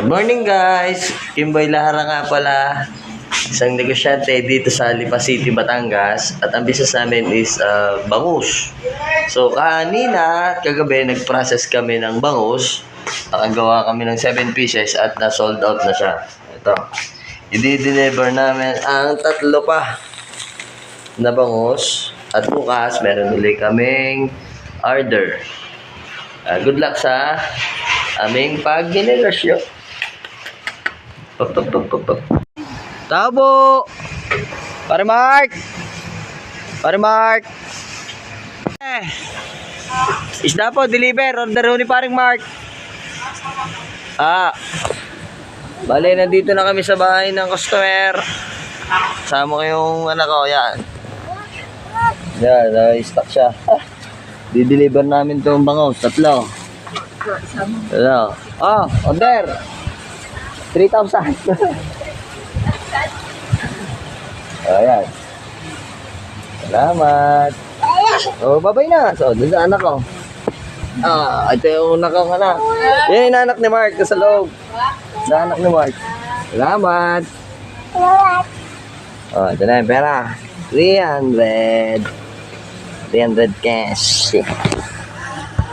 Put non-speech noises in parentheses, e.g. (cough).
Good morning guys! Kimboy Lahara nga pala. Isang negosyante dito sa Lipa City, Batangas. At ang business namin is uh, bangus. So kanina, kagabi, nag-process kami ng bangus. Nakagawa kami ng 7 pieces at na-sold out na siya. Ito. I-deliver namin ang tatlo pa na bangus. At bukas, meron ulit kaming order. Ah, good luck sa aming pag-negosyo. Pop, pop, pop, pop, pop. Tabo! Pare Mark! Pare Mark! Eh. Isda po, deliver. Order ni paring Mark. Ah. Bale, nandito na kami sa bahay ng customer. Kasama ko yung anak ko. Yan. Yan, na-stock siya. Ah. Di-deliver namin itong bangaw. Tatlo. Ano? Oh, order. 3,000. (laughs) Ayan. Salamat. Oh, babay na. So, dun sa anak ko. Ah, ito yung anak ko anak. Yan yung anak ni Mark sa loob. Sa anak ni Mark. Salamat. Oh, ito na yung pera. 300. 300 cash.